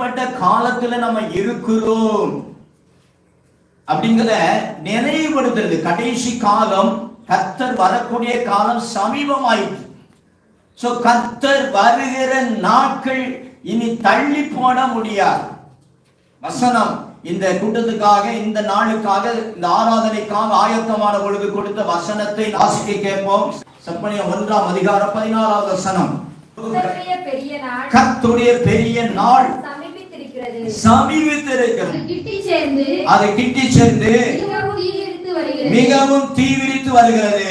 எப்படிப்பட்ட காலத்துல நம்ம இருக்கிறோம். அப்படிங்கிறத நினைவுபடுத்துறது. கடைசி காலம் கத்தர் வரக்கூடிய காலம் சமீபமாயிற்று. சோ கத்தர் வருகிற நாட்கள் இனி தள்ளி போட முடியாது. வசனம் இந்த கூட்டத்துக்காக இந்த நாளுக்காக இந்த ஆராதனைக்காக ஆயத்தமான பொழுது கொடுத்த வசனத்தை வாசிக்க கேட்போம். செப்பனியம் ஒன்றாம் அதிகாரம் பதினாறாவது வசனம். கர்த்தருடைய பெரிய நாள். சமீபித்திருக்கிறது அது கிட்டி சேர்ந்து மிகவும் தீவிரித்து வருகிறது.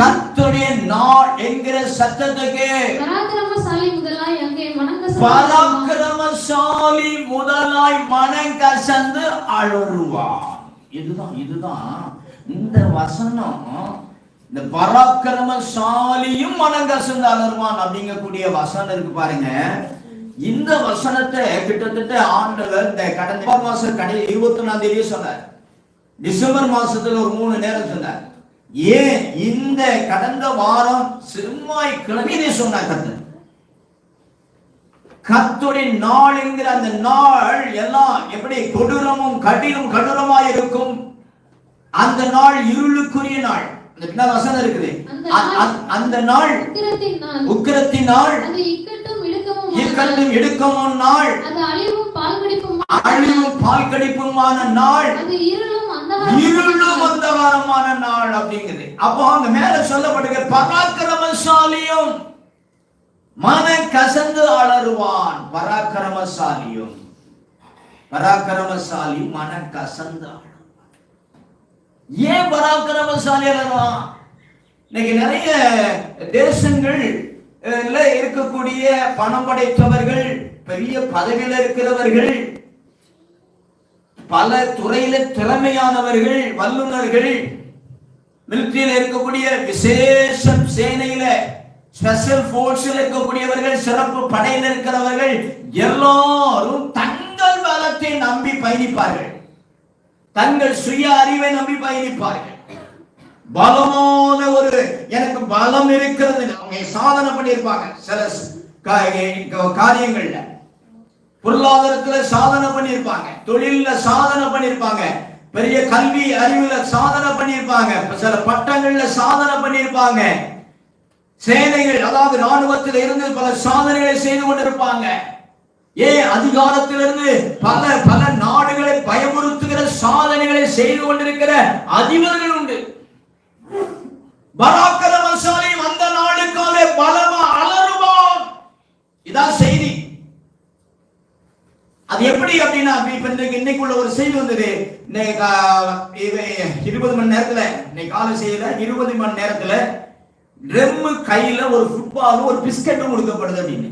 கர்த்தருடைய நாள் என்கிற சத்தத்துக்கு பராக்கிரமசாலி முதலாய் முதலாய் மனங்கசந்து அழுவான் இதுதான் இதுதான். இந்த வசனம் இந்த பராக்கிரமசாலியும் மனங்கசந்து அலறுவான் அப்படிங்கக்கூடிய வசனம் இருக்கு பாருங்க. இந்த வசனத்தை கிட்டத்தட்ட ஆண்டவர் இந்த கடந்த மாசம் கடை இருபத்தி ஒண்ணாம் தேதியே சொன்னார். டிசம்பர் மாசத்துல ஒரு மூணு நேரம் சொன்னார். ஏன் இந்த கடந்த வாரம் செவ்வாய் கிழமையிலே சொன்னார் கர்த்தர்? கர்த்தருடைய நாள் என்கிற அந்த நாள் எல்லாம் எப்படி கொடூரமும் கடினம் கடூரமாய் இருக்கும்? அந்த நாள் இருளுக்குரிய நாள். வசனம் இருக்குது. அந்த நாள் உக்கிரத்தின் நாள். இக்கட்டும் எடுக்கவும் நாள். அழிவும் பால் கடிப்புமான நாள். இருளும் அந்தகாரமான நாள் அப்படிங்குது. அப்போ அங்க மேல சொல்லப்படுகிற பராக்கிரமசாலியும் மன கசந்து அலறுவான். பராக்கிரமசாலியும். பராக்கிரமசாலி மன கசந்து ஏன் பராக்கிரமசாலி அலறுவான்? இன்னைக்கு நிறைய தேசங்கள் இருக்கக்கூடிய பணம் படைத்தவர்கள் பெரிய பதவியில் இருக்கிறவர்கள் பல துறையில திறமையானவர்கள் வல்லுநர்கள் மிலிட்ரியில் இருக்கக்கூடிய விசேஷம் சேனையில ஸ்பெஷல் போர்ஸில் இருக்கக்கூடியவர்கள் சிறப்பு படையில் இருக்கிறவர்கள் எல்லாரும் தங்கள் பலத்தை நம்பி பயணிப்பார்கள். தங்கள் சுய அறிவை நம்பி பயணிப்பார்கள். பலமான ஒரு எனக்கு பலம் இருக்கிறது. அவங்க சாதனை பண்ணியிருப்பாங்க. சில காரியங்கள்ல. பொருளாதாரத்துல சாதனை பண்ணியிருப்பாங்க. தொழில்ல சாதனை பண்ணியிருப்பாங்க. பெரிய கல்வி அறிவுல சாதனை பண்ணியிருப்பாங்க. சில பட்டங்கள்ல சாதனை பண்ணியிருப்பாங்க. சேனைகள் அதாவது ராணுவத்தில் இருந்து பல சாதனைகளை செய்து கொண்டிருப்பாங்க. ஏன்? அதிகாரத்திலிருந்து பல பல நாடுகளை பயமுறுத்துகிற சாதனைகளை செய்து கொண்டிருக்கிற அதிபர்கள் உண்டு. பராக்கிரமசாலியும் அந்த நாளுக்காலே பலமா அலறுவான். இதான் செய்தி. அது எப்படி அப்படின்னா இப்ப இன்னைக்கு இன்னைக்குள்ள ஒரு செய்தி வந்தது. இன்னைக்கு இருபது மணி நேரத்துல இன்னைக்கு காலை செய்யல இருபது மணி நேரத்துல ட்ரம் கையில ஒரு ஃபுட்பாலும் ஒரு பிஸ்கட்டும் கொடுக்கப்படுது அப்படின்னு.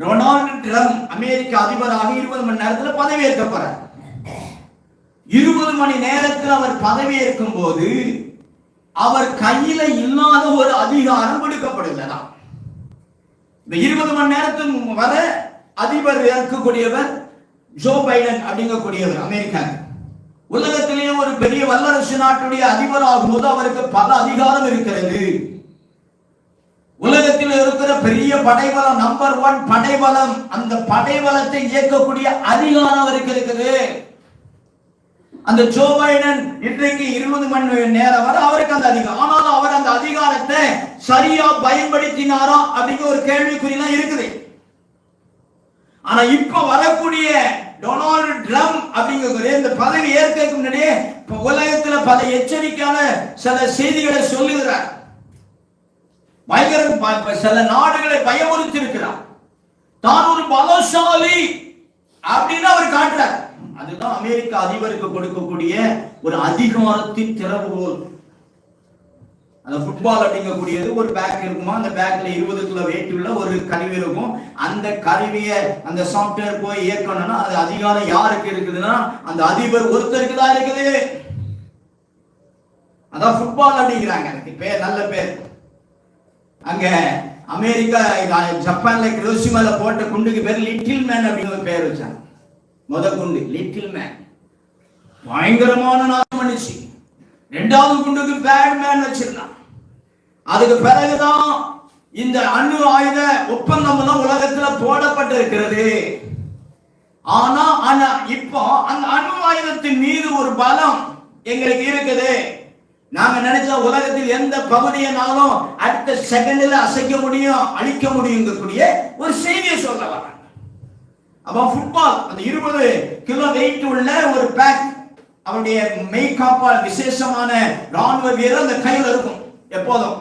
டொனால்டு ட்ரம்ப் அமெரிக்க அதிபராக இருபது மணி நேரத்துல பதவியேற்க போறார். இருபது மணி நேரத்தில் அவர் பதவியேற்கும் போது அவர் கையில இல்லாத ஒரு அதிகாரம் கொடுக்கப்படுகிறதா? இந்த இருபது மணி நேரத்துக்கு வர அதிபர் இருக்கக்கூடியவர் ஜோ பைடன் அப்படிங்கக்கூடியவர் அமெரிக்கா உலகத்திலேயே ஒரு பெரிய வல்லரசு நாட்டுடைய அதிபர் ஆகும்போது அவருக்கு பல அதிகாரம் இருக்கிறது. உலகத்தில் இருக்கிற பெரிய படைபலம் நம்பர் ஒன் படைபலம் அந்த படைபலத்தை இயக்கக்கூடிய அதிகாரம் அவருக்கு இருக்குது. அந்த ஜோ பைடன் இன்றைக்கு இருபது மணி நேரம் வரை அவருக்கு அந்த அதிகாரம் ஆனாலும் அவர் அந்த அதிகாரத்தை சரியா பயன்படுத்தினாரா அப்படிங்கிற ஒரு கேள்விக்குறிலாம் இருக்குது. ஆனா இப்ப வரக்கூடிய டொனால்டு ட்ரம்ப் அப்படிங்கிற இந்த பதவி ஏற்கிறதுக்கு முன்னாடியே உலகத்துல பல எச்சரிக்கையான சில செய்திகளை சொல்லுகிறார். பயங்கர ப- சில நாடுகளை பயமுறுத்தி இருக்கிறார் தான் ஒரு பலசாலி அப்படின்னு அவர் காட்டுறார். அதுதான் அமெரிக்க அதிபருக்கு கொடுக்கக்கூடிய ஒரு அதிகாரத்தின் திறவுகோல். அந்த ஃபுட்பால் அப்படிங்கக்கூடியது ஒரு பேக் இருக்குமா? அந்த பேக்ல இருபது கிலோ வெயிட் உள்ள ஒரு கருவி இருக்கும். அந்த கருவியை அந்த சாஃப்ட்வேர் போய் இயக்கணும்னா அது அதிகாரம் யாருக்கு இருக்குதுன்னா அந்த அதிபர் ஒருத்தருக்கு தான் இருக்குது. அதான் ஃபுட்பால் அப்படிங்கிறாங்க எனக்கு பேர் நல்ல பேர். அங்க அமெரிக்கா ஜப்பான்ல கிரோசிமால போட்ட குண்டுக்கு பேர் லிட்டில் மேன் அப்படிங்கிற பேர் வச்சாங்க. முத குண்டு லிட்டில் மேன் பயங்கரமான நாசம் பண்ணுச்சு ரெண்டாவது குண்டுக்கு பேட் மேன் வச்சிருந்தான். அதுக்கு பிறகுதான் இந்த அணு ஆயுத ஒப்பந்தம் எல்லாம் உலகத்துல போடப்பட்டிருக்கிறது. ஆனா ஆனா இப்போ அந்த அணு ஆயுதத்தின் மீது ஒரு பலம் எங்களுக்கு இருக்குது. நாங்க நினைச்ச உலகத்தில் எந்த பகுதியினாலும் அடுத்த செகண்ட்ல அசைக்க முடியும் அழிக்க முடியுங்கக்கூடிய ஒரு செய்தியை சொல்ல வரேன் அவன் ஃபுட்பால் அந்த இருபது கிலோ வெயிட் உள்ள ஒரு பேக் அவனுடைய மெய்காப்பால் விசேஷமான ராணுவ வீரர் அந்த கையில் இருக்கும் எப்போதும்.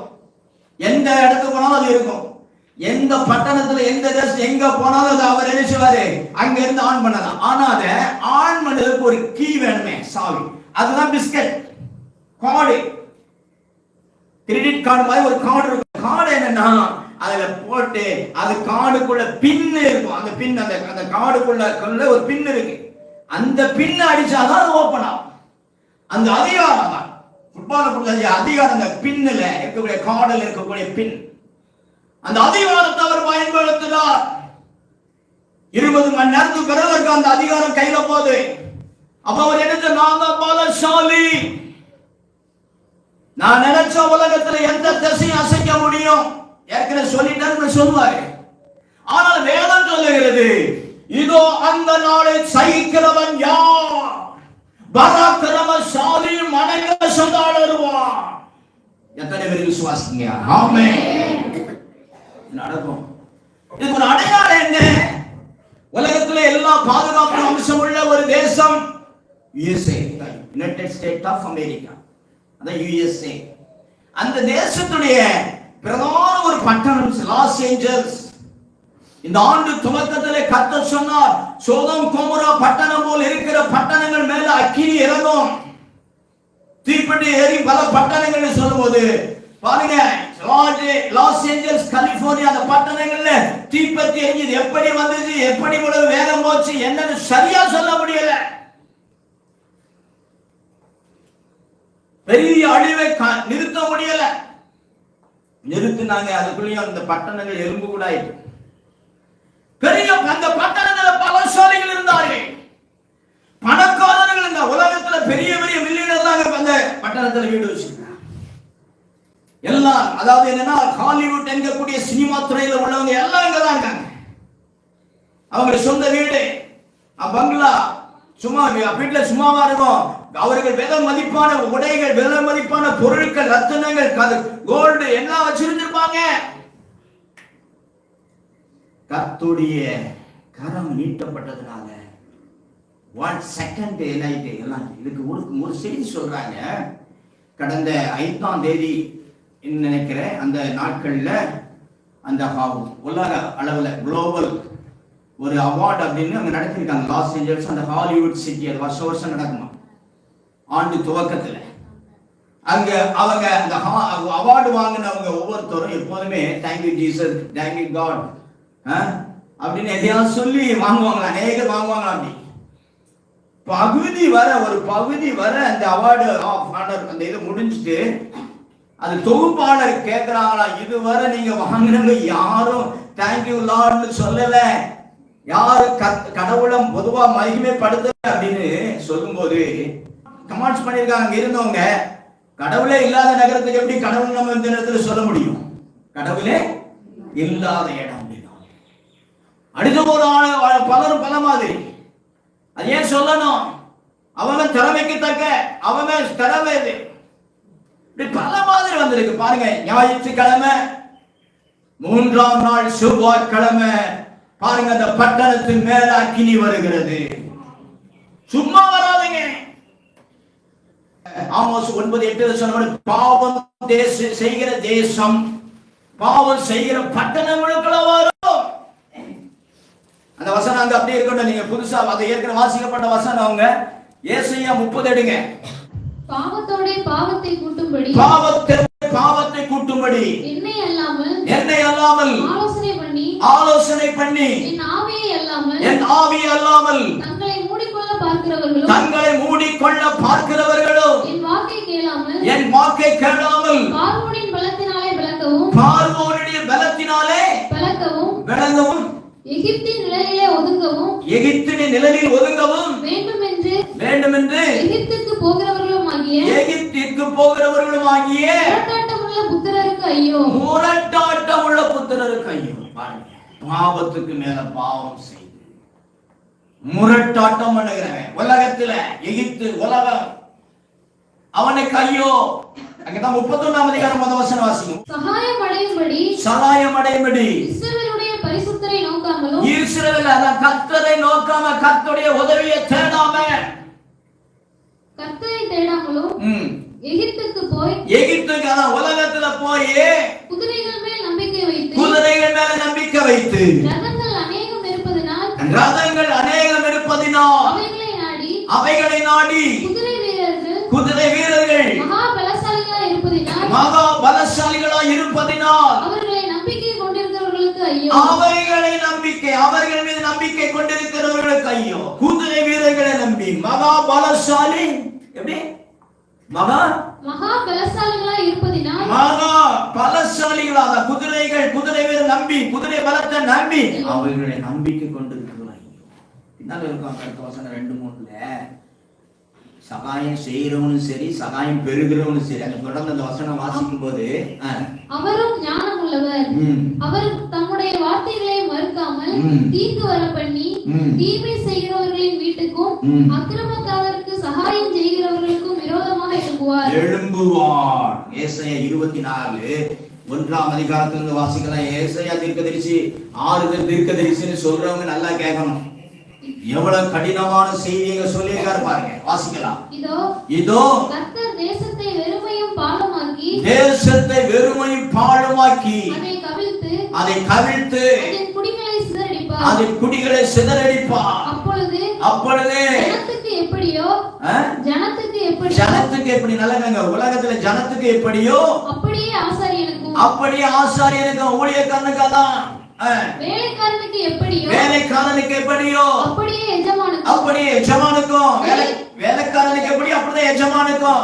எந்த இடத்துக்கு போனாலும் அது இருக்கும். எந்த பட்டணத்துல எந்த தேசம் எங்க போனாலும் அது அவர் என்ன செய்வாரு? அங்க இருந்து ஆன் பண்ணலாம். ஆனா அதை ஆன் பண்ணதுக்கு ஒரு கீ வேணுமே சாவி. அதுதான் பிஸ்கட் கார்டு கிரெடிட் கார்டு மாதிரி ஒரு கார்டு இருக்கும். கார்டு என்னன்னா அதுல போட்டு அது காடுக்குள்ள பின் இருக்கும். அந்த பின் அந்த அந்த காடுக்குள்ள ஒரு பின் இருக்கு. அந்த பின் அடிச்சாதான் அது ஓபன் ஆகும். அந்த அதிகாரம் தான். ஃபுட்பால் பொறுத்த அதிகாரம் அந்த பின்னுல இருக்கக்கூடிய காடல் இருக்கக்கூடிய பின். அந்த அதிகாரத்தை அவர் பயன்படுத்தினார். இருபது மணி நேரத்துக்கு பிறகு அவருக்கு அந்த அதிகாரம் கையில போகுது. அப்ப அவர் என்ன நான் தான் பலசாலி. நான் நினைச்ச உலகத்துல எந்த திசையும் அசைக்க முடியும். ஏற்கனவே சொல்லிட்டாரு சொல்லுவாரு. ஆனால் வேதம் சொல்லுகிறது இதோ அந்த நாளை சகிக்கிறவன் யார்? பராக்கிரமசாலி மனைக சொந்தாளருவான் எத்தனை பேர் விசுவாசிங்க? ஆமே நடக்கும். இதுக்கு ஒரு அடையாளம் என்ன? உலகத்துல எல்லா பாதுகாப்பு அம்சம் உள்ள ஒரு தேசம் USA United State of America அதான் யுஎஸ்ஏ அந்த தேசத்துடைய பிரதான ஒரு பட்டணம் லாஸ் ஏஞ்சல்ஸ் இந்த ஆண்டு துவக்கத்திலே கத்த சொன்னார் சோதம் கோமுரா பட்டணம் போல் இருக்கிற பட்டணங்கள் மேல அக்கினி இறங்கும். தீப்பெட்டி ஏறி பல பட்டணங்கள் சொல்லும்போது பாருங்க லாஸ் ஏஞ்சல்ஸ் கலிபோர்னியா அந்த பட்டணங்கள்ல தீப்பெட்டி எரிஞ்சது எப்படி வந்தது எப்படி இவ்வளவு வேகம் போச்சு என்னன்னு சரியா சொல்ல முடியல. பெரிய அழிவை நிறுத்த முடியல. நிறுத்தினாங்க அதுக்குள்ளேயும் அந்த பட்டணங்கள் எலும்பு கூட ஆயிட்டு பெரிய அந்த பட்டணத்துல பலசாலிகள் இருந்தார்கள். பணக்காரர்கள் இந்த உலகத்துல பெரிய பெரிய மில்லியனர் தான் அந்த பட்டணத்துல வீடு வச்சிருக்காங்க. எல்லாம் அதாவது என்னன்னா ஹாலிவுட் என்கக்கூடிய சினிமா துறையில உள்ளவங்க எல்லாம் இங்க தான் இருக்காங்க. அவங்க சொந்த வீடு பங்களா சும்மா வீ- வீட்டுல சும்மாவா இருக்கும். அவர்கள் விலை மதிப்பான உடைகள் விலை மதிப்பான பொருட்கள் ரத்தினங்கள் கோல்டு எல்லாம் வச்சிருந்திருப்பாங்க. கத்துடைய கரம் நீட்டப்பட்டதுனால ஒன் செகண்ட் என்னாயிட்டு எல்லாம் இதுக்கு ஒரு ஒரு செய்தி சொல்றாங்க. கடந்த ஐந்தாம் தேதி நினைக்கிறேன் அந்த நாட்கள்ல அந்த உலக அளவுல குளோபல் ஒரு அவார்டு அப்படின்னு அங்க நடத்திருக்காங்க லாஸ் ஏஞ்சல்ஸ் அந்த ஹாலிவுட் சிட்டி அது வருஷம் வருஷம் நடக்குமா? ஆண்டு துவக்கத்துல. அங்க அவங்க அந்த அவார்டு வாங்கினவங்க ஒவ்வொருத்தரும் எப்போதுமே தேங்க்யூ ஜீசஸ் தேங்க்யூ காட் அப்படின்னு எதையாவது சொல்லி வாங்குவாங்களா? அநேகர் வாங்குவாங்களா அப்படி? பகுதி வர ஒரு பகுதி வர அந்த அவார்டு ஆஃப் ஆனர் அந்த இது முடிஞ்சுட்டு அது தொகுப்பாளர் கேட்கிறாங்களா இதுவரை நீங்க வாங்கினவங்க யாரும் தேங்க்யூ லார்ட்னு சொல்லலை. யாரு கத்- கடவுளம் பொதுவா மகிமைப்படுத்தல அப்படின்னு சொல்லும்போது கமெண்ட்ஸ் பண்ணிருக்காங்க அங்க இருந்தவங்க. கடவுளே இல்லாத நகரத்துக்கு எப்படி கடவுள் நம்ம இந்த நேரத்துல சொல்ல முடியும்? கடவுளே இல்லாத இடம் அப்படின்னா. அடுத்த ஒரு ஆள் பலரும் பல மாதிரி. அது ஏன் சொல்லணும்? அவன் திறமைக்கு தக்க அவன் திறமை இது. இப்படி பல மாதிரி வந்திருக்கு. பாருங்க ஞாயிற்றுக்கிழமை மூன்றாம் நாள் செவ்வாய்க்கிழமை பாருங்க அந்த பட்டணத்தின் மேல அக்கினி வருகிறது. சும்மா வராதுங்க. ஆமோஸ் ஒன்பது எட்டு சொன்ன பாவம் தேச செய்கிற தேசம் பாவம் செய்கிற பட்டணங்களுக்குள்ள வரும். அந்த வசனம் அங்க அப்படியே இருக்கட்டும். நீங்க புதுசா அதை ஏற்கனவே வாசிக்கப்பட்ட வசனம் அவங்க. ஏசையா முப்பது எடுங்க. பாவத்தோட பாவத்தை கூட்டும்படி பாவத்தை பாவத்தை கூட்டும்படி. என்னை அல்லாமல் என்னை அல்லாமல் ஆலோசனை ஆலோசனை பண்ணி என் ஆவியை அல்லாமல் என் ஆவி அல்லாமல் தங்களை மூடிக்கொள்ள பார்க்கிறவர்களும் தங்களை மூடிக்கொள்ள பார்க்கிறவர்களோ என் வாக்கை கேளாமல் பார்வோனின் பலத்தினாலே விளக்கவும் பார்வோனுடைய பலத்தினாலே விளக்கவும் விளங்கவும் எகிப்தின் நிழலிலே ஒதுங்கவும் எகிப்தின் நிழலில் ஒதுங்கவும் வேண்டும் என்று வேண்டும் என்று எகிப்துக்கு போகிறவர்களும் ஆகிய எகிப்திற்கு போகிறவர்களும் ஆகிய முரட்டாட்டமுள்ள புத்திரருக்கு ஐயோ. முரட்டாட்டம் உள்ள புத்திரருக்கு ஐயோ. பாருங்க. பாவத்துக்கு மேல பாவம் செய்து. முரட்டாட்டம் பண்ணுகிறவன். உலகத்துல எகிப்து உலகம். அவனுக்கு ஐயோ அங்கதான் முப்பத்தொன்னாம் அதிகாரம் முத வசனம் வாசிக்கும். சகாயம் அடையும்படி சகாயம் அடையும்படி. இஸ்ரவேலுடைய பரிசுத்தரை நோக்காமலும் இஸ்ரவேல் அதான் கர்த்தரை நோக்காம கர்த்தருடைய உதவியை தேடாம. கர்த்தரை தேடாமலும் எகிப்துக்கு போய் எகிப்துக்கு அதான் உலகத்துல போய் குதிரைகள் மேல் நம்பிக்கை வைத்து குதிரைகள் மேல நம்பிக்கை வைத்து. ரதங்கள் அநேகம் இருப்பதனால் அவைகளை நாடி குதிரை வீரர்கள் மகா பலசாலிகளா இருப்பதினால் அவைகளை நம்பிக்கை அவர்கள் மீது நம்பிக்கை கொண்டிருக்கிறவர்களுக்கு ஐயோ. குதிரை வீரர்களை நம்பி மகா பலசாலி எப்படி? மகா மகா பலசாலிகளா இருப்பதினால் மகா பலசாலிகளாக குதிரைகள் குதிரை வீரர் நம்பி குதிரை பலத்தை நம்பி அவர்களை நம்பிக்கை கொண்டிருக்கிறார் ஐயோ பின்னால இருக்கும் அடுத்த வசனம் ரெண்டு மூணுல சகாயம் செய்யறவனும் சரி சகாயம் பெறுகிறவனும் சரி அந்த தொடர்ந்து அந்த வசனம் வாசிக்கும் போது அவரும் ஞானம் உள்ளவர் அவர் தம்முடைய வார்த்தைகளை மறுக்காமல். தீங்கு வர பண்ணி. தீமை செய்கிறவர்களின் வீட்டுக்கும். அக்கிரமக்காரருக்கு சகாயம் செய்கிறவர்களுக்கும் எழும்புவார் எழும்புவார் ஏசாயா இருபத்தி நாலு ஒன்றாம் அதிகாரத்திலிருந்து வாசிக்கலாம். ஏசாயா தீர்க்கதரிசி ஆறுதல் தீர்க்கதரிசின்னு சொல்றவங்க நல்லா கேட்கணும். எவ்வளவு கடினமான செய்தியை சொல்லியிருக்காரு பாருங்க. வாசிக்கலாம். இதோ இதோ கர்த்தர் தேசத்தை வெறுமையும் பாலமாக்கி தேசத்தை வெறுமையும் பாழுமாக்கி அதை கவிழ்த்து அதை கவிழ்த்து அதன் குடிகளை அதன் குடிகளை சிதறடிப்பார் அப்பொழுது அப்பொழுது ஜனத்துக்கு எப்படியோ ஜனத்துக்கு எப்படியோ ஜனத்துக்கு எப்படி நல்லங்க உலகத்துல ஜனத்துக்கு எப்படியோ அப்படியே ஆசாரியனுக்கும். அப்படியே ஆசாரியனுக்கும் ஊழியக்காரனுக்கு அதான் வேலைக்காரனுக்கு எப்படியோ வேலைக்காரனுக்கு எப்படியோ அப்படியே எஜமானுக்கும். அப்படியே எஜமானுக்கும். வேலை வேலைக்காரனுக்கு எப்படி அப்படிதான் எஜமானுக்கும்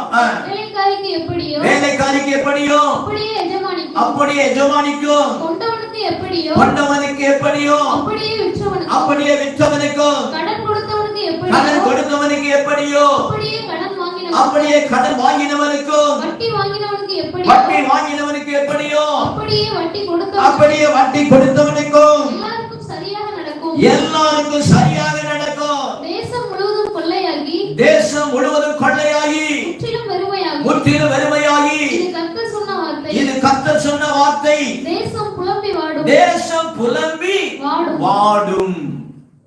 வேலைக்காரிக்கு எப்படியோ வேலைக்காரிக்கு எப்படியோ அப்படியே எஜமானிக்கும். அப்படியே எஜமானிக்கும். கொண்டவனுக்கு எப்படியோ? கொண்டவனுக்கு எப்படியோ? அப்படியே விற்றவனுக்கும் அப்படியே விற்றவனுக்கும். கடன் கொடுத்தவனுக்கு எப்படியோ? கடன் கொடுத்தவனுக்கு எப்படியோ? அப்படியே கடன் அப்படியே கடன் வாங்கினவனுக்கும். வட்டி வாங்கினவனுக்கு எப்படியோ? வட்டி வாங்கினவனுக்கு எப்படியோ? அப்படியே வட்டி கொடுத்தவனுக்கு. அப்படியே வட்டி கொடுத்தவனுக்கும். எல்லாருக்கும் சரியாக நடக்கும். எல்லாருக்கும் சரியாக நடக்கும். தேசம் முழுவதும் கொள்ளையாகி தேசம் முழுவதும் கொள்ளையாகி முற்றிலும் வெறுமையாகி முற்றிலும் வெறுமையாகி கர்த்தர் சொன்ன வார்த்தை தேசம் புலம்பி வாடும். தேசம் புலம்பி வாடும்.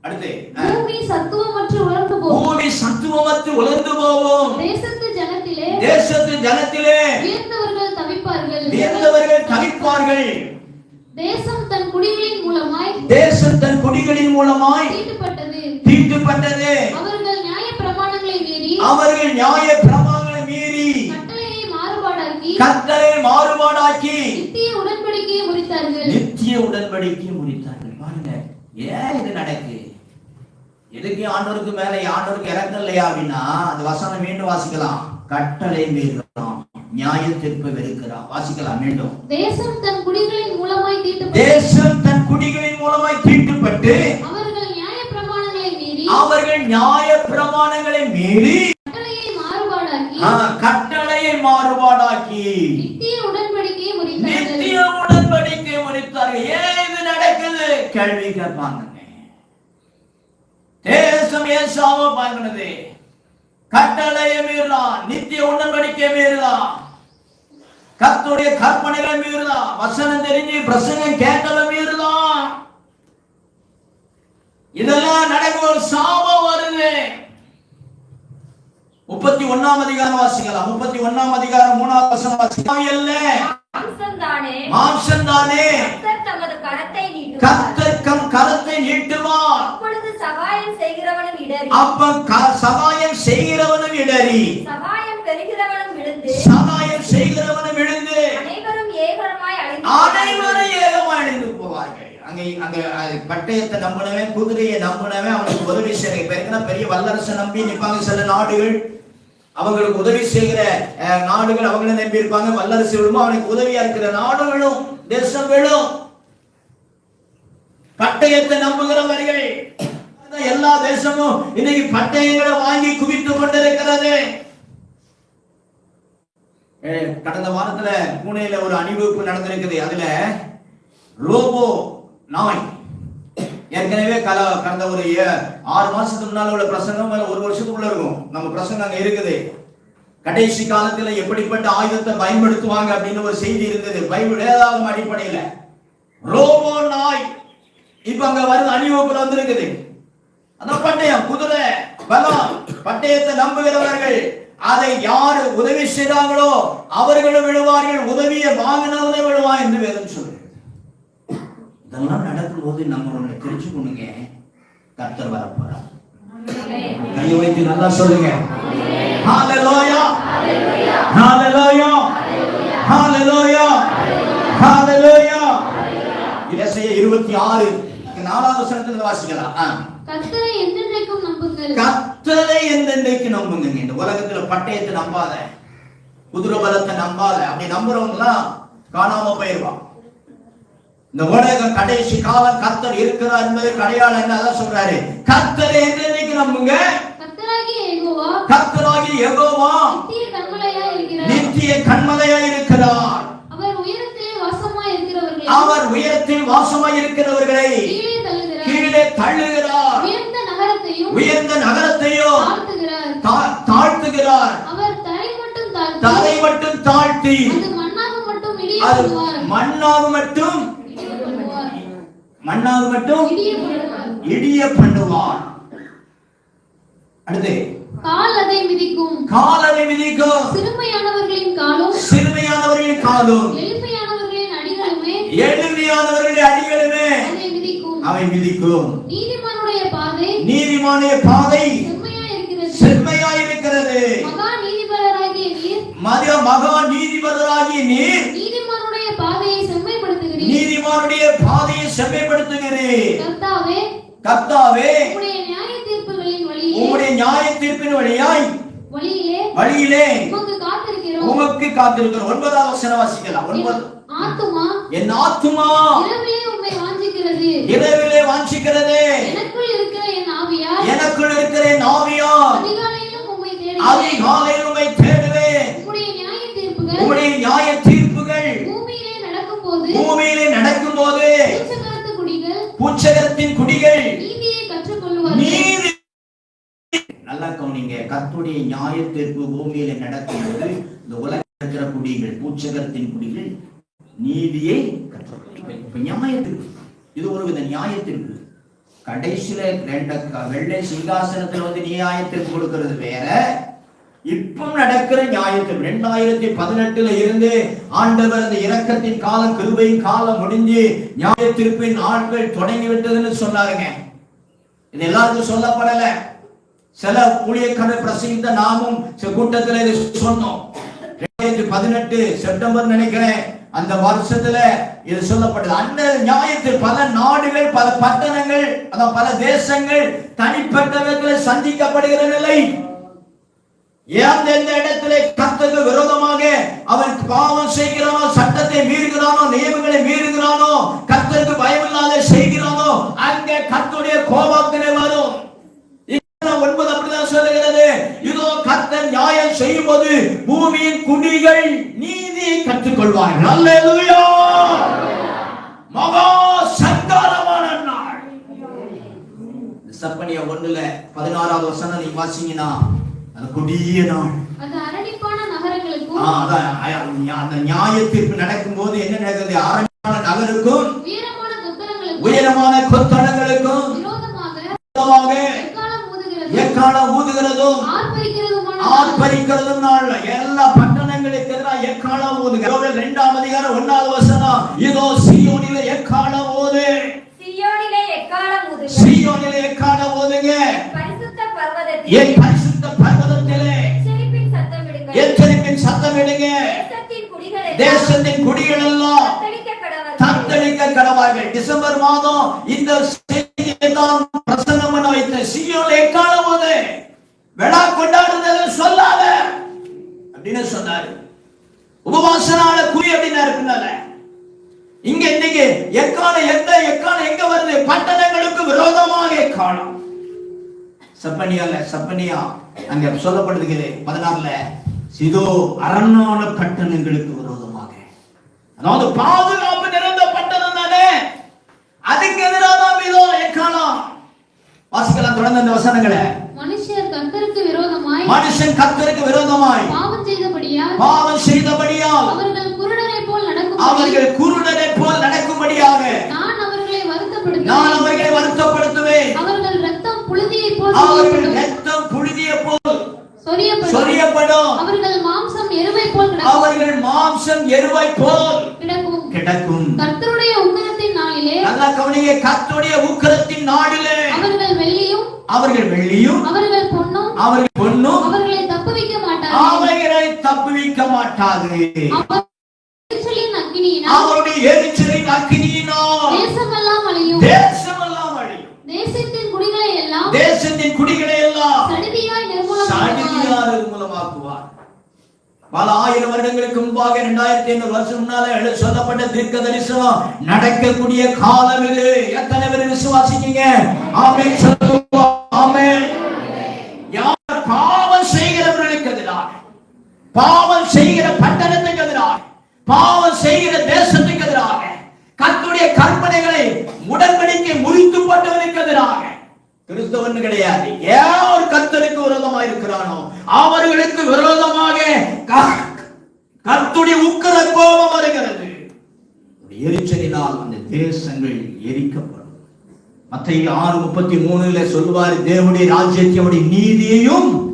அடுத்து. பூமி சத்துவமற்று உலர்ந்து போகும். பூமி சத்துவமற்று உலர்ந்து போவோம் தேசத்து ஜனத்திலே தேசத்து ஜனத்திலே உயர்ந்தவர்கள் தவிப்பார்கள். உயர்ந்தவர்கள் தவிப்பார்கள். தேசம் தன் குடிகளின் மூலமாய் தேசம் தன் குடிகளின் மூலமாய் தீட்டுப்பட்டது. தீட்டுப்பட்டது. அவர்கள் நியாய பிரமாணங்களை மீறி அவர்கள் நியாய மாறுபாடாக்கி கர்த்தரை மாறுபாடாக்கி. நித்திய உடன்படிக்கையை முறித்தார்கள். நித்திய உடன்படிக்கை முடித்தார்கள் பாருங்க ஏன் இது நடக்கு? எதுக்கு ஆண்டவருக்கு மேல ஆண்டவருக்கு இறக்கம் இல்லையா அப்படின்னா அந்த வசனம் மீண்டும் வாசிக்கலாம். கட்டளை மீறுகிறான் நியாய தீர்ப்பை வெறுக்கிறான். வாசிக்கலாம் மீண்டும். தேசம் தன் குடிகளின் மூலமாய் தீட்டுப்பட்டு தேசம் தன் குடிகளின் மூலமாய் தீட்டுப்பட்டு அவர்கள் நியாய பிரமாணங்களை மீறி அவர்கள் நியாய பிரமாணங்களை மீறி கட்டளையை மாறுபாடாக்கி ஆ, கட்டளையை மாறுபாடாக்கி. நித்திய உடன்படிக்கையை முறித்தார்கள் நித்திய உடன்படிக்கை முடித்தார்கள். ஏன் இது நடக்குது? கேள்வி கேட்பாங்க தேசம் ஏசாம பார்க்கணுது கட்டளையை மீறலாம் நித்திய உடன்படிக்கை மீறலாம் கர்த்தருடைய கற்பனைகளை மீறலாம் வசனம் தெரிஞ்சு பிரசங்கம் கேட்டதை மீறலாம் இதெல்லாம் நடக்கும் ஒரு சாபம் வருது. முப்பத்தி ஒண்ணாம் அதிகாரம் வாசிக்கலாம் முப்பத்தி ஒண்ணாம் அதிகாரம் மூணாவது வசனம் வாசிக்கலாம் மாம்சம் தானே தமது கரத்தை கரத்தை நீட்டுவார். அப்பொழுது சகாயம் செய்கிறவனும் இடறி. அப்ப க- சகாயம் செய்கிறவனும் இடறி. சகாயம் பெறுகிறவனும் விழுந்து. சகாயம் செய்கிறவனும் விழுந்து. அனைவரும் ஏகரமாய் அனைவரும் ஏகமாக அழிந்து அங்கே அங்க பட்டயத்தை நம்பினவன் குதிரையை நம்பினவன் அவனுக்கு உதவி செய்ய இப்ப இருக்கிற பெரிய வல்லரசை நம்பி நிற்பாங்க சில நாடுகள். அவங்களுக்கு உதவி செய்கிற நாடுகள் அவங்கள நம்பி இருப்பாங்க. வல்லரசு விழுமோ அவனுக்கு உதவியா இருக்கிற நாடுகளும் தேசம் விழும் பட்டயத்தை நம்புகிறவர்கள். எல்லா தேசமும் இன்னைக்கு பட்டயங்களை வாங்கி குவித்துக் கொண்டிருக்கிறது. ஏ, கடந்த வாரத்துல புனேல ஒரு அணிவகுப்பு நடந்திருக்குது. அதுல ரோபோ நாய் ஏற்கனவே கல கடந்த ஒரு ஏ- ஆறு மாசத்துக்கு முன்னால உள்ள பிரசங்கம் ஒரு வருஷத்துக்குள்ள இருக்கும். நம்ம பிரசங்கம் அங்க இருக்குது. கடைசி காலத்துல எப்படிப்பட்ட ஆயுதத்தை பயன்படுத்துவாங்க அப்படின்னு ஒரு செய்தி இருந்தது. பைபிள் வேதாகம் அடிப்படையில. ரோபோ நாய். இப்ப அங்க வருது அணிவகுப்புல வந்திருக்குது. அதான் பட்டயம் குதிரை பலம் பட்டயத்தை நம்புகிறவர்கள் அதை யாரு உதவி செய்தாங்களோ அவர்களும் விழுவார்கள். உதவியை வாங்கினவனே விழுவான் என்று வேதம் சொல்லுது. இதெல்லாம் நடக்கும்போது நம்ம ஒண்ணு தெரிஞ்சுக்கணுங்க. கர்த்தர் வரப்போறார் கையை வைத்து நல்லா சொல்லுங்க. ஹalleluya. ஹalleluya. ஹalleluya. ஹalleluya. இயேசையா 26 நாலாவது வசனத்துல வாசிக்கலாம். ஆ. கர்த்தரை என்றென்றைக்கும் நம்புங்கள். எந்தெந்தைக்கு நம்புங்க இந்த உலகத்துல பட்டயத்தை நம்பாத குதிரை பலத்தை நம்பாத அப்படி நம்புறவங்கலாம் காணாம போயிருவான். இந்த உலக கடைசி காலம் கர்த்தர் இருக்கிறார் என்பது கடையாளம் என்ன அதான் சொல்றாரு. கர்த்தரை எந்தெந்தைக்கு நம்புங்க? கர்த்தராகி யெகோவா. நித்திய கண்மலையா இருக்கிறார். அவர் உயரத்திலே வாசமாய் இருக்கிறவர்களை. கீழே தள்ளுகிறார். உயர்ந்த நகரத்தையும் தாழ்த்துகிறார். தலை மட்டும் தாழ்த்தி அது மண்ணாக மட்டும் இடிய அது பண்ணுவார் மண்ணாக மட்டும் இடிய பண்ணுவார் மண்ணாக மட்டும் இடிய பண்ணுவார் அடுத்து கால் அதை மிதிக்கும். காலரை மிதிக்கும். சிறுமையானவர்களின் காலும் சிறுமையானவர்களின் காலும். எளிமையானவர்களின் அடிகளுமே எளிமையானவர்களுடைய அடிகளுமே அதை மிதிக்கும். அவை மிதிக்கும். நீதிமானுடைய பாதை நீதிமானுடைய பாதை செம்மையா இருக்கிறது மகா நீதிபரராகிய நீர் மகா நீதிபதியாகிய நீர் பாதையை செம்மைப்படுத்துகிறீர். நீதிமானுடைய பாதையை செம்மைப்படுத்துகிறீர். கர்த்தாவே கர்த்தாவே உம்முடைய நியாய தீர்ப்புகளின் வழியிலே உம்முடைய நியாய தீர்ப்பின் வழியாய் வழியிலே வழியிலே உமக்கு காத்திருக்கிறோம். உமக்கு காத்திருக்கிறோம். ஒன்பதாவது வசனம் வாசிக்கலாம். ஒன்பது ஆத்துமா என் ஆத்துமா இரவிலே உம்மை வாஞ்சிக்கிறது. இரவிலே வாஞ்சிக்கிறதே. எனக்குள் இருக்கிற என் ஆவியா எனக்குள் இருக்கிற என் ஆவியா அதிகாலையிலும் உம்மை தேடுகிறேன் அதிகாலையில் உம்மை தேடுவேன். உம்முடைய நியாய தீர்ப்புகள் உம்முடைய நியாய நடக்கும்போது பூமியிலே நடக்கும்போது உச்சகரத்து குடிகள் பூச்சகரத்தின் குடிகள் நீதி. நல்லா கவனிங்க கர்த்தருடைய நியாய தீர்ப்பு பூமியில நடக்கும்போது இந்த உலகத்தில் இருக்கிற குடிகள் பூச்சகரத்தின் குடிகள் நீதியை கற்றுக்கொள்ளுங்கள். இப்ப நியாய தீர்ப்பு இது ஒரு வித நியாய தீர்ப்பு கடைசியில ரெண்ட வெள்ளை சிங்காசனத்துல வந்து நியாய தீர்ப்பு கொடுக்கிறது வேற. இப்போ நடக்கிற நியாயத்தில் இரண்டாயிரத்தி பதினெட்டுல இருந்து ஆண்டவர் அந்த இரக்கத்தின் காலம் கிருபையின் காலம் முடிஞ்சு நியாய திருப்பின் நாட்கள் தொடங்கி விட்டதுன்னு சொன்னாருங்க. இது எல்லாருக்கும் சொல்லப்படல. சில ஊழியக்கான பிரசித்த நாமும் சில கூட்டத்தில் இதை சொன்னோம். ரெண்டாயிரத்தி பதினெட்டு செப்டம்பர் நினைக்கிறேன் அந்த வருஷத்துல இது சொல்லப்பட்டது. அந்த நியாயத்தில் பல நாடுகள் பல பட்டணங்கள் அதான் பல தேசங்கள் தனிப்பட்ட விதத்தில் சந்திக்கப்படுகிற நிலை. எந்தெந்த இடத்திலே கர்த்தருக்கு விரோதமாக அவன் பாவம் செய்கிறானோ சட்டத்தை மீறுகிறானோ நியமங்களை மீறுகிறானோ கர்த்தருக்கு பயமில்லாத செய்கிறானோ அங்கே கத்துடைய கோபத்திலே வரும். ஒன்பது அப்படிதான் சொல்லுகிறது. இதோ கர்த்தர் நியாயம் செய்யும்போது பூமியின் குடிகள் நீதி கற்றுக்கொள்வார். அல்லேலூயா! மகா சங்காரமான நாள். சப்பனியா ஒண்ணுல பதினாறாவது வசனம் நீ வாசிங்கன்னா கொடிய நாள் அரணிப்பான நகரங்களுக்கும் அந்த நியாய தீர்ப்பு நடக்கும்போது என்ன நடக்குது? அரண்யான நகருக்கும் உயரமான கொத்தளங்களுக்கும் எக்காலம் ஊதுகிறது ஊதுகிறதும் ஆர்ப்பரிக்கிறதும் நாள் எல்லா பட்டணங்களுக்கு எதிராக எக்காலம் ஊதுக யோவேல் இரண்டாம் அதிகாரம் ஒன்னாவது வசனம் இதோ சீயோனில எக்காலம் தேசத்தின் குடிகள் எல்லாம் தத்தளிக்க கடவர்கள் டிசம்பர் மாதம் இந்த செய்தியை தான் பண்ண வைத்த சீயோல எக்காலம் போது விழா கொண்டாடுறதை சொல்லாத. அப்படின்னு சொன்னாரு. உபவாசனால குறி அப்படின்னாரு பின்னால. இங்க இன்னைக்கு எக்காலம் எந்த எக்காலம் எங்க வருது? பட்டணங்களுக்கு விரோதமாக எக்காலம். சப்பனியால சப்பனியா அங்க சொல்லப்படுகிறது பதினாறுல இதோ அரண்மான பட்டணங்களுக்கு அதாவது பாதுகாப்பு நிறைந்த பட்டணம் தானே அதுக்கு எதிராக இதோ எக்காலம்? வாசிக்கலாம் தொடர்ந்து அந்த வசனங்களை. மனுஷர் கர்த்தருக்கு விரோதமாய் மனுஷன் கர்த்தருக்கு விரோதமாய் பாவம் செய்தபடியால் பாவம் செய்தபடியால் அவர்கள் குருடரை போல் நடக்கும் அவர்கள் குருடரை போல் நடக்கும்படியாக நான் அவர்களை வருத்தப்படுத்துவேன். நான் அவர்களை வருத்தப்படுத்துவேன். அவர்கள் ரத்தம் புழுதியை போல் அவர்கள். ரத்தம் புழுதிய போல் சொரியப்படும். அவர்கள் மாம்சம் எருவை போல். அவர்கள் மாம்சம் எருவை போல் கிடக்கும். கிடக்கும். கர்த்தருடைய உக்கிரத்தின் நாளிலே நல்லா கவனிங்க கர்த்தருடைய உக்கிரத்தின் நாடிலே அவர்கள் வெள்ளியும் அவர்கள் வெள்ளியும் அவர்கள் பொன்னும் அவர்கள் பொன்னும் அவர்களை தப்புவிக்க மாட்டார்கள். அவைகளை தப்புவிக்க மாட்டாது அவருடைய எரிச்சலின் அக்கினியினால் தேசமெல்லாம் அழியும் தேசமெல்லாம் அழியும் தேசத்தின் குடிகளை எல்லாம் தேசத்தின் குடிகளை எல்லாம் சடிதியாய் நிர்மூலமாக்குவார் சடிதியார் மூலமாக்குவார் பல ஆயிரம் வருடங்களுக்கு முன்பாக இரண்டாயிரத்தி ஐநூறு வருஷம் முன்னால சொல்லப்பட்ட தீர்க்க தரிசனம் நடக்கக்கூடிய காலம் இது. எத்தனை பேர் விசுவாசிக்கீங்க? ஆமென். சொல்லுவோம் ஆமென். யார் பாவம் செய்கிறவர்களுக்கு எதிராக பாவம் செய்கிற பட்டணத்துக்கு எதிராக பாவம் செய்கிற தேசத்துக்கு எதிராக கத்துடைய கற்பனைகளை உடன்படிக்கை முறித்து போட்டவருக்கு எதிராக கிறிஸ்தவன் கிடையாது. ஏன் ஒரு கர்த்தருக்கு விரோதமாக இருக்கிறானோ அவர்களுக்கு விரோதமாக க- கர்த்தருடைய கோபம் வருகிறது. எரிச்சலினால் அந்த தேசங்கள் எரிக்கப்படும். மத்திய ஆறு முப்பத்தி மூணுல சொல்லுவார் தேவனுடைய ராஜ்யத்தினுடைய நீதியையும்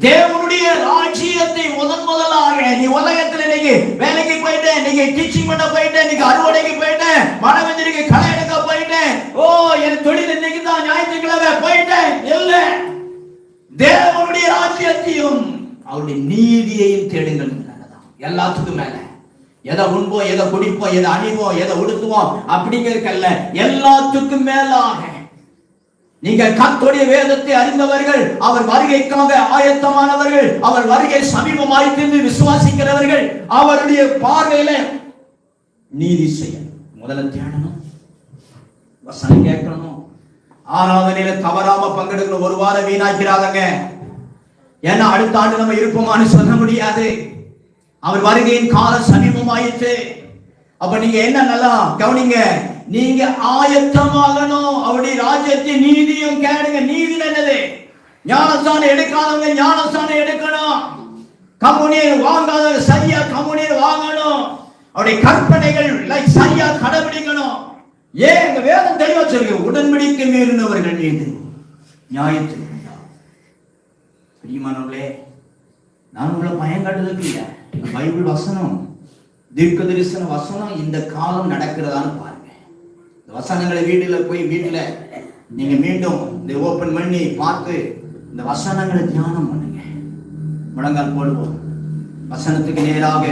தேவனுடைய ராஜ்யத்தை முதன் முதலாக நீ உலகத்தில் இன்னைக்கு வேலைக்கு போயிட்டேன். இன்னைக்கு டீச்சிங் பண்ண போயிட்டேன். இன்னைக்கு அறுவடைக்கு போயிட்டேன். மனவெந்திரிக்கு களை எடுக்க போயிட்டேன். ஓ என் தொழில் இன்னைக்கு தான் ஞாயிற்றுக்கிழமை போயிட்டேன். இல்ல. தேவனுடைய ராஜ்யத்தையும் அவருடைய நீதியையும் தேடுங்கள். எல்லாத்துக்கும் மேல. எதை உண்போம் எதை குடிப்போம் எதை அணிவோம் எதை உடுத்துவோம் அப்படிங்கிறதுக்கல்ல எல்லாத்துக்கும் மேலாக நீங்கள் கத்தோடைய வேதத்தை அறிந்தவர்கள் அவர் வருகைக்காக ஆயத்தமானவர்கள் அவர் வருகை சமீபமாயிருந்து விசுவாசிக்கிறவர்கள் அவருடைய பார்வையில நீதி செய்ய முதல்ல தேடணும். வசனம் கேட்கணும். ஆராதனையில தவறாம பங்கெடுக்கணும் ஒரு வாரம் வீணாக்கிறாதங்க. ஏன்னா அடுத்த ஆண்டு நம்ம இருப்போமான்னு சொல்ல முடியாது. அவர் வருகையின் காலம் சமீபமாயிற்று. அப்ப நீங்க என்ன நல்லா கவனிங்க. நீங்க ஆயத்தமாகணும். அவருடைய ராஜ்யத்தின் நீதியும் கேளுங்க நீதி என்னது ஞானஸ்தானம் எடுக்காதவங்க ஞானஸ்தானம் எடுக்கணும். கம்முனியர் வாங்காதவங்க சரியா கம்முனியர் வாங்கணும். அவருடைய கற்பனைகள் சரியா கடைபிடிக்கணும். ஏன் எங்க வேதம் தெளிவா சொல்லுங்க உடன்படிக்கை மீறினவர்கள் மீது நியாயத்தில் பிரியமானவர்களே நான் உங்களை பயங்காட்டுறதுக்கு இல்லை. பைபிள் வசனம் தீர்க்க தரிசன வசனம் இந்த காலம் நடக்கிறதான்னு வசனங்களை வீட்டில் போய் வீட்டில் நீங்க மீண்டும் இந்த ஓபன் பண்ணி பார்த்து இந்த வசனங்களை தியானம் பண்ணுங்க. முழங்கால் போடுவோம். வசனத்துக்கு நேராக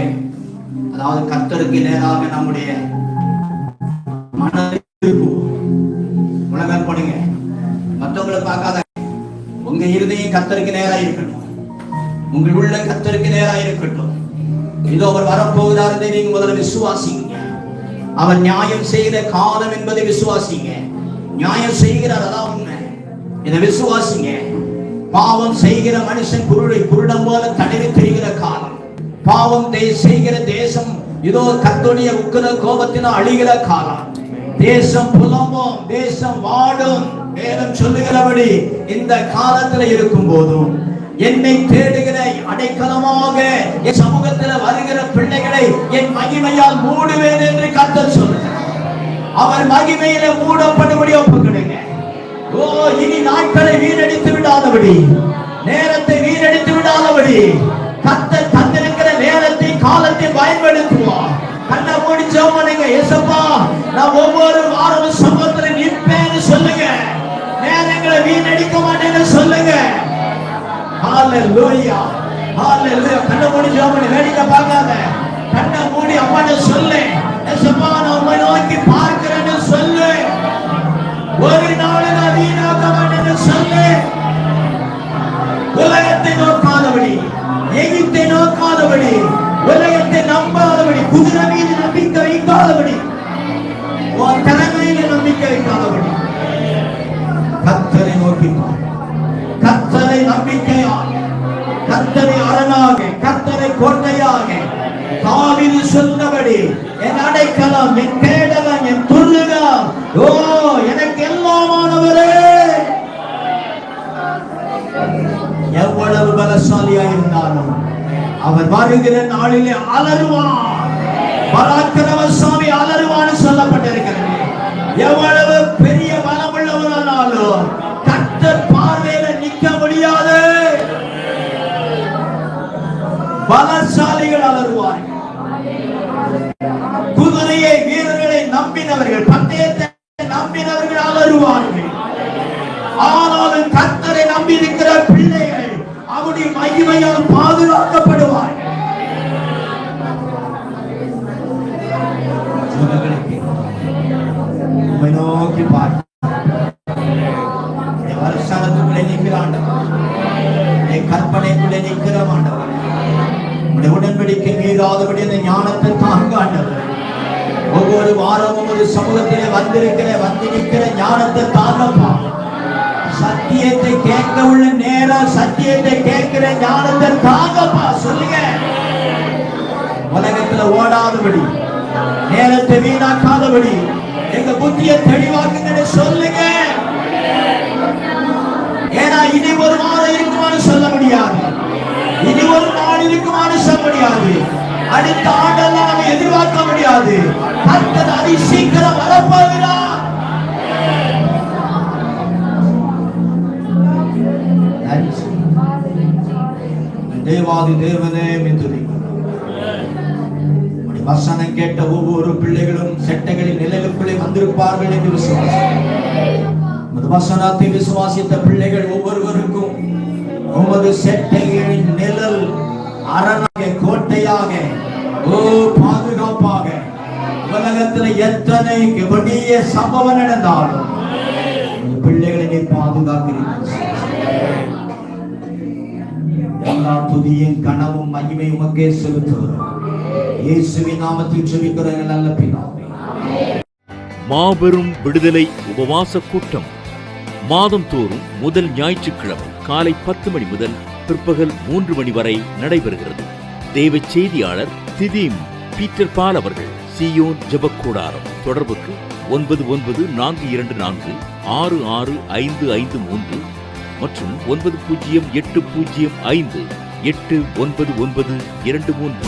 அதாவது கத்தருக்கு நேராக நம்முடைய மனதை முழங்கால் போடுங்க. மற்றவங்களை பார்க்காத. உங்க இருதயம் கத்தருக்கு நேரா இருக்கட்டும். உங்கள் உள்ள கத்தருக்கு நேராக இருக்கட்டும். இதோ அவர் வரப்போகிறார் நீங்க முதல்ல விசுவாசிங்க. அவர் நியாயம் செய்கிற காலம் என்பதை விசுவாசிங்க. நியாயம் செய்கிறார் அதான் உண்மை. இதை விசுவாசிங்க. பாவம் செய்கிற மனுஷன் குருடை குருடம் போல தடவி தெரிகிற காலம். பாவம் செய்கிற தேசம் இதோ கர்த்தருடைய உக்கிர கோபத்தினால் அழிகிற காலம். தேசம் புலம்பும் தேசம் வாடும் வேதம் சொல்லுகிறபடி இந்த காலத்துல இருக்கும் போதும் என்னை தேடுகிற அடைக்கலமாக என் சமூகத்தில் வருகிற பிள்ளைகளை என் மகிமையால் மூடுவேன் என்று கத்தல் சொல்லுங்க அவர் மகிமையில மூடப்படும்படி ஒப்புக்கிடுங்க. ஓ இனி நாட்களை வீணடித்து விடாதபடி நேரத்தை வீணடித்து விடாதபடி கத்த தந்திருக்கிற நேரத்தை காலத்தை பயன்படுத்துவோம் கண்ணை மூடி ஜோமனுங்க எசப்பா நான் ஒவ்வொரு வாரமும் சமூகத்தில் நிற்பேன்னு சொல்லுங்க. நேரங்களை வீணடிக்க மாட்டேன்னு சொல்லுங்க. ஹalleluya ஹalleluya கண்ணை மூடி ஜெபம் பண்ணி வேடிக்கை பார்க்காத. கண்ணை மூடி அம்மாட்ட சொல்லு. ஏசப்பா நான் உம்மை நோக்கி பார்க்கிறேன்னு சொல்லு. ஒரு நாள் நான் வீணாக்க மாட்டேன்னு சொல்லு. உலகத்தை நோக்காதபடி எகிப்தை நோக்காதபடி உலகத்தை நம்பாதபடி குதிரை மீது நம்பிக்கை வைக்காதபடி உன் திறமையில நம்பிக்கை வைக்காதபடி கத்தரை நோக்கி பார். கத்தரை நம்பிக்கையாக கத்தரை அரணாக கத்தரை கோட்டையாக தாவீது சொன்னபடி என் அடைக்கலாம் என் கேடலம் என் துருகம் ஓ எனக்கு எல்லாமானவரே. எவ்வளவு பலசாலியாக இருந்தாலும் அவர் வருகிற நாளிலே அலறுவான் பராக்கிரமசாமி அலறுவான்னு சொல்லப்பட்டிருக்கிறது. எவ்வளவு பெரிய பலமுள்ளவரானாலும் நிற்க முடியாது. பலசாலிகள் உமது வாரமும் ஒரு சமூகத்திலே வந்திருக்கிற வந்து ஞானத்தை தாங்கப்பா சத்தியத்தை கேட்க உள்ள நேரம் சத்தியத்தை கேட்கிற ஞானத்தை தாங்கப்பா சொல்லுங்க. உலகத்துல ஓடாதபடி நேரத்தை வீணாக்காதபடி எங்க புத்திய தெளிவாக்குங்கன்னு சொல்லுங்க. ஏன்னா இனி ஒரு மாதம் இருக்குமான்னு சொல்ல முடியாது. இனி ஒரு நாள் இருக்குமான்னு சொல்ல முடியாது. அடுத்த ஆண்டெல்லாம் நம்ம எதிர்பார்க்க முடியாது. கர்த்தர் அதி சீக்கிரம் வரப்போகிறார் தேவாதி தேவனே மிதுரி வசனம் கேட்ட ஒவ்வொரு பிள்ளைகளும் செட்டைகளின் நிழலுக்குள்ளே வந்திருப்பார்கள் என்று விசுவாசம் வசனத்தை விசுவாசித்த பிள்ளைகள் ஒவ்வொருவருக்கும் உமது செட்டைகளின் நிழல் அரணாக கோட்டையாக ஓ பாதுகாப்பாக உலகத்தில் எத்தனை கொடிய சம்பவம் நடந்தாலும் பிள்ளைகளை நீ பாதுகாக்கிறீர்கள். எல்லா துதியும் கனவும் மகிமை உமக்கே செலுத்துகிறோம். இயேசுவின் நாமத்தில் ஜெபிக்கிற நல்ல பிதாவே மாபெரும் விடுதலை உபவாச கூட்டம். மாதந்தோறும் முதல் ஞாயிற்றுக்கிழமை காலை பத்து மணி முதல் பிற்பகல் மூன்று மணி வரை நடைபெறுகிறது. தேவ செய்தியாளர் திதீம் பீட்டர் பால் அவர்கள். சியோன் ஜெபக்கூடாரம். தொடர்புக்கு ஒன்பது ஒன்பது நான்கு இரண்டு நான்கு ஆறு ஆறு ஐந்து ஐந்து மூன்று மற்றும் ஒன்பது பூஜ்ஜியம் எட்டு பூஜ்ஜியம் ஐந்து எட்டு ஒன்பது ஒன்பது இரண்டு மூன்று.